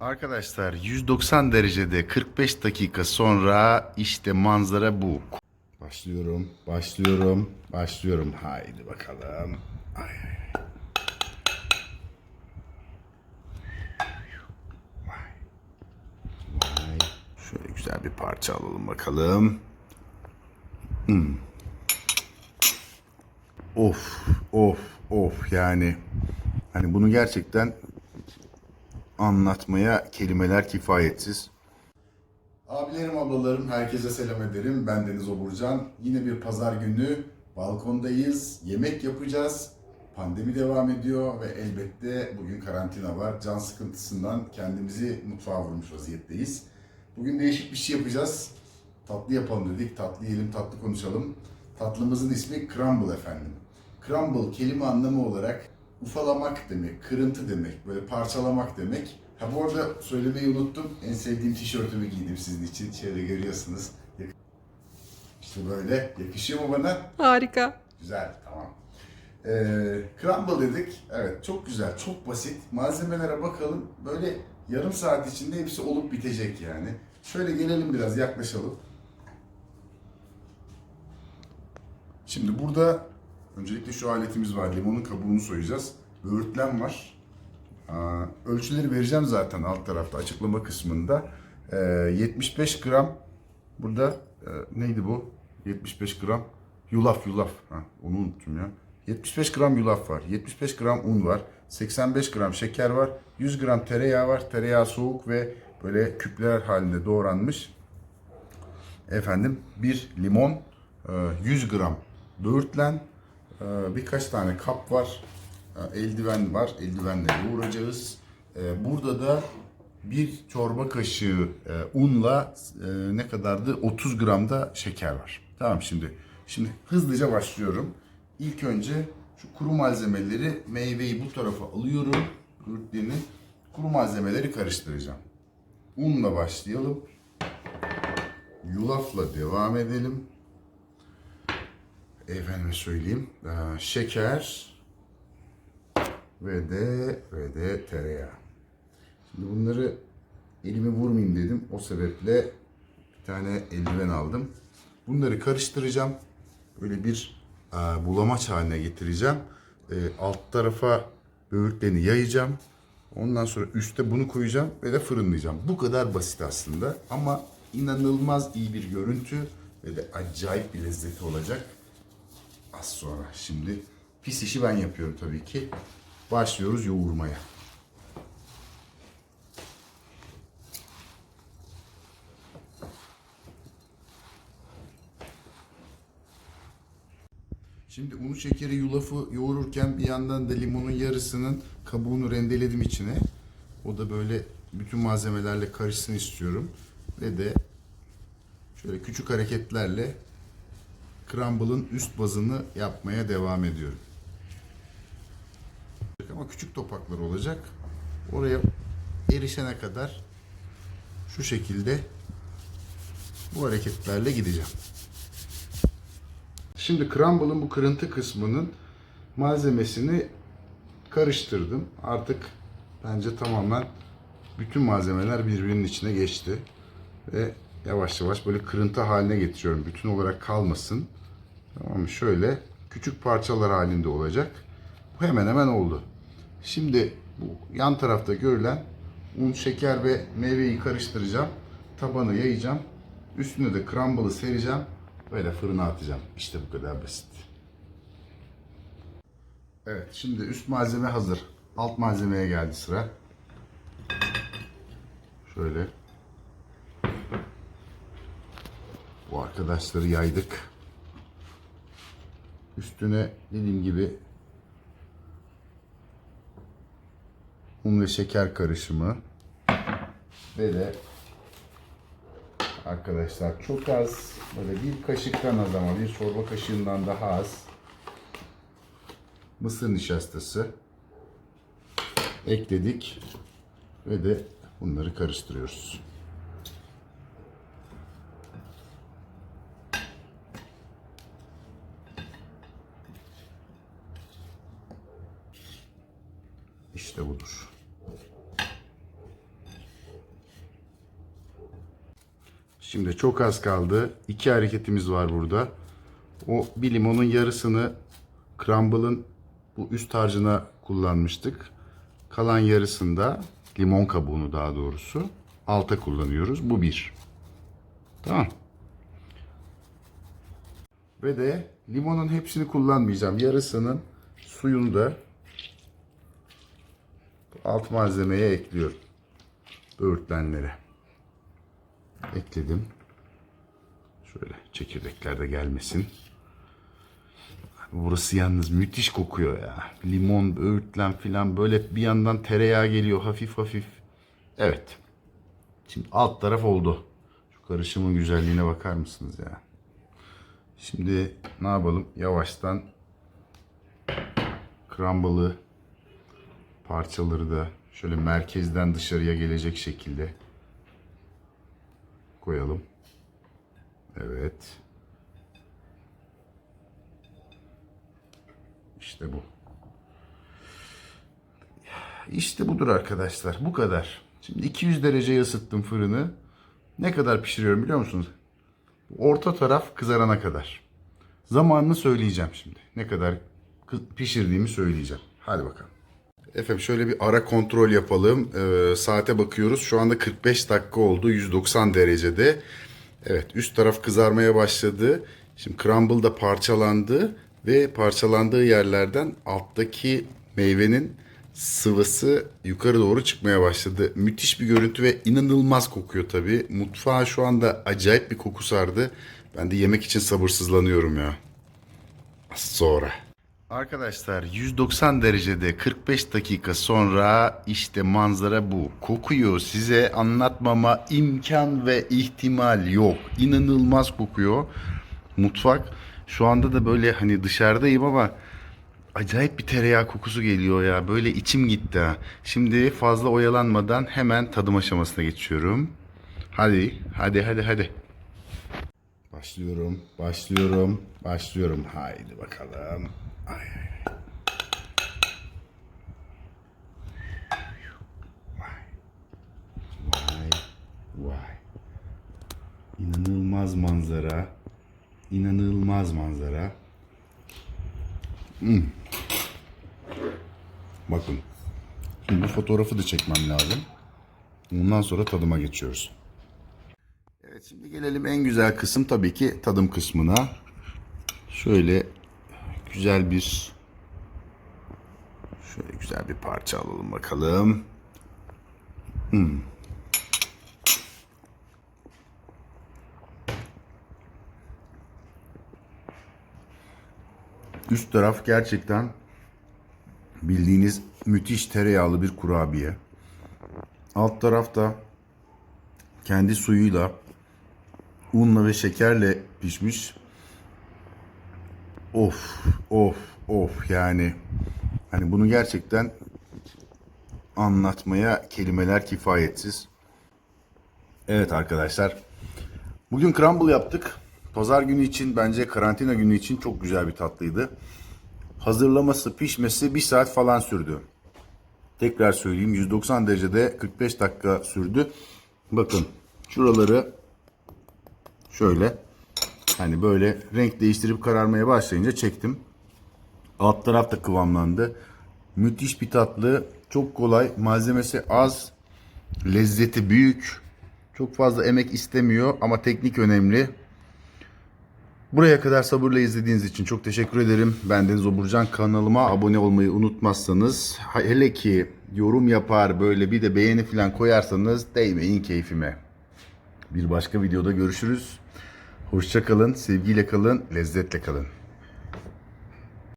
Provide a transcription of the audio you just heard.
Arkadaşlar 190 derecede 45 dakika sonra işte manzara bu. Başlıyorum, başlıyorum, başlıyorum. Haydi bakalım. Ay, ay, ay. Vay. Vay. Şöyle güzel bir parça alalım bakalım. Hmm. Of, of, of yani hani bunu gerçekten anlatmaya kelimeler kifayetsiz. Abilerim, ablalarım, herkese selam ederim. Ben Deniz Oburcan. Yine bir pazar günü balkondayız. Yemek yapacağız. Pandemi devam ediyor ve elbette bugün karantina var. Can sıkıntısından kendimizi mutfağa vurmuş vaziyetteyiz. Bugün değişik bir şey yapacağız. Tatlı yapalım dedik. Tatlı yiyelim, tatlı konuşalım. Tatlımızın ismi crumble efendim. Crumble kelime anlamı olarak ufalamak demek, kırıntı demek, böyle parçalamak demek. Ha bu arada söylemeyi unuttum. En sevdiğim tişörtümü giydim sizin için. Şöyle görüyorsunuz. İşte böyle. Yakışıyor mu bana? Harika. Güzel, tamam. Ee, crumble dedik. Evet, çok güzel, çok basit. Malzemelere bakalım. Böyle yarım saat içinde hepsi olup bitecek yani. Şöyle gelelim biraz, yaklaşalım. Şimdi burada öncelikle şu aletimiz var. Limonun kabuğunu soyacağız. Böğürtlen var. Aa, ölçüleri vereceğim zaten alt tarafta açıklama kısmında. Ee, 75 gram burada e, neydi bu? 75 gram yulaf yulaf. Ha, onu unuttum ya. 75 gram yulaf var. 75 gram un var. 85 gram şeker var. 100 gram tereyağı var. Tereyağı soğuk ve böyle küpler halinde doğranmış. Efendim bir limon, e, 100 gram böğürtlen, e, birkaç tane kap var, e, eldiven var, eldivenle yoğuracağız. E, Burada da bir çorba kaşığı e, unla e, ne kadardı? 30 gram da şeker var. Tamam şimdi. Şimdi hızlıca başlıyorum. İlk önce şu kuru malzemeleri, meyveyi bu tarafa alıyorum. Böğürtleni. Kuru malzemeleri karıştıracağım. Unla başlayalım. Yulafla devam edelim. Efendime söyleyeyim. Ee, şeker ve de ve de tereyağı. Şimdi bunları elimi vurmayayım dedim. O sebeple bir tane eldiven aldım. Bunları karıştıracağım. Böyle bir e, bulamaç haline getireceğim. E, alt tarafa böğürtleni yayacağım. Ondan sonra üste bunu koyacağım ve de fırınlayacağım. Bu kadar basit aslında ama inanılmaz iyi bir görüntü ve de acayip bir lezzeti olacak. Az sonra şimdi pis işi ben yapıyorum tabii ki. Başlıyoruz yoğurmaya. Şimdi unu, şekeri, yulafı yoğururken bir yandan da limonun yarısının kabuğunu rendeledim içine. O da böyle bütün malzemelerle karışsın istiyorum. Ve de şöyle küçük hareketlerle crumble'ın üst bazını yapmaya devam ediyorum. Ama küçük topaklar olacak. Oraya erişene kadar şu şekilde bu hareketlerle gideceğim. Şimdi crumble'ın bu kırıntı kısmının malzemesini karıştırdım. Artık bence tamamen bütün malzemeler birbirinin içine geçti. Ve yavaş yavaş böyle kırıntı haline getiriyorum. Bütün olarak kalmasın. Tamam mı? Şöyle küçük parçalar halinde olacak. Bu hemen hemen oldu. Şimdi bu yan tarafta görülen un, şeker ve meyveyi karıştıracağım. Tabanı yayacağım. Üstüne de crumble'ı sereceğim. Böyle fırına atacağım. İşte bu kadar basit. Evet şimdi üst malzeme hazır. Alt malzemeye geldi sıra. Şöyle. Bu arkadaşları yaydık. Üstüne dediğim gibi un ve şeker karışımı ve de arkadaşlar çok az böyle bir kaşıktan az ama bir çorba kaşığından daha az mısır nişastası ekledik ve de bunları karıştırıyoruz. İşte budur. Şimdi çok az kaldı. İki hareketimiz var burada. O bir limonun yarısını crumble'ın bu üst harcına kullanmıştık. Kalan yarısında limon kabuğunu daha doğrusu alta kullanıyoruz. Bu bir. Tamam. Ve de limonun hepsini kullanmayacağım. Yarısının suyunu da alt malzemeye ekliyorum. Böğürtlenlere. Ekledim. Şöyle çekirdekler de gelmesin. Burası yalnız müthiş kokuyor ya. Limon, böğürtlen filan böyle bir yandan tereyağı geliyor hafif hafif. Evet. Şimdi alt taraf oldu. Şu karışımın güzelliğine bakar mısınız ya? Şimdi ne yapalım? Yavaştan crumble'ı parçaları da şöyle merkezden dışarıya gelecek şekilde koyalım. Evet. İşte bu. İşte budur arkadaşlar. Bu kadar. Şimdi 200 dereceye ısıttım fırını. Ne kadar pişiriyorum biliyor musunuz? Orta taraf kızarana kadar. Zamanını söyleyeceğim şimdi. Ne kadar pişirdiğimi söyleyeceğim. Hadi bakalım. Efendim şöyle bir ara kontrol yapalım. Ee, saate bakıyoruz. Şu anda 45 dakika oldu. 190 derecede. Evet üst taraf kızarmaya başladı. Şimdi crumble da parçalandı ve parçalandığı yerlerden alttaki meyvenin sıvısı yukarı doğru çıkmaya başladı. Müthiş bir görüntü ve inanılmaz kokuyor tabii. Mutfağa şu anda acayip bir koku sardı. Ben de yemek için sabırsızlanıyorum ya. Az sonra. Arkadaşlar 190 derecede 45 dakika sonra işte manzara bu. Kokuyor size anlatmama imkan ve ihtimal yok. İnanılmaz kokuyor. Mutfak şu anda da böyle hani dışarıdayım ama acayip bir tereyağı kokusu geliyor ya. Böyle içim gitti ha. Şimdi fazla oyalanmadan hemen tadım aşamasına geçiyorum. Hadi, hadi, hadi, hadi. Başlıyorum, başlıyorum, başlıyorum. Haydi bakalım. Ay, ay, ay. Vay, vay. İnanılmaz manzara. İnanılmaz manzara. Hmm. Bakın. Şimdi bu fotoğrafı da çekmem lazım. Ondan sonra tadıma geçiyoruz. Evet şimdi gelelim en güzel kısım tabii ki tadım kısmına. Şöyle güzel bir şöyle güzel bir parça alalım bakalım. Hmm. Üst taraf gerçekten bildiğiniz müthiş tereyağlı bir kurabiye. Alt tarafta kendi suyuyla unla ve şekerle pişmiş. Of, of, of yani hani bunu gerçekten anlatmaya kelimeler kifayetsiz. Evet arkadaşlar. Bugün crumble yaptık. Pazar günü için bence karantina günü için çok güzel bir tatlıydı. Hazırlaması, pişmesi bir saat falan sürdü. Tekrar söyleyeyim 190 derecede 45 dakika sürdü. Bakın şuraları şöyle hani böyle renk değiştirip kararmaya başlayınca çektim. Alt taraf da kıvamlandı. Müthiş bir tatlı. Çok kolay. Malzemesi az. Lezzeti büyük. Çok fazla emek istemiyor ama teknik önemli. Buraya kadar sabırla izlediğiniz için çok teşekkür ederim. Ben Deniz Oburcan kanalıma abone olmayı unutmazsanız hele ki yorum yapar böyle bir de beğeni falan koyarsanız değmeyin keyfime. Bir başka videoda görüşürüz. Hoşça kalın, sevgiyle kalın, lezzetle kalın.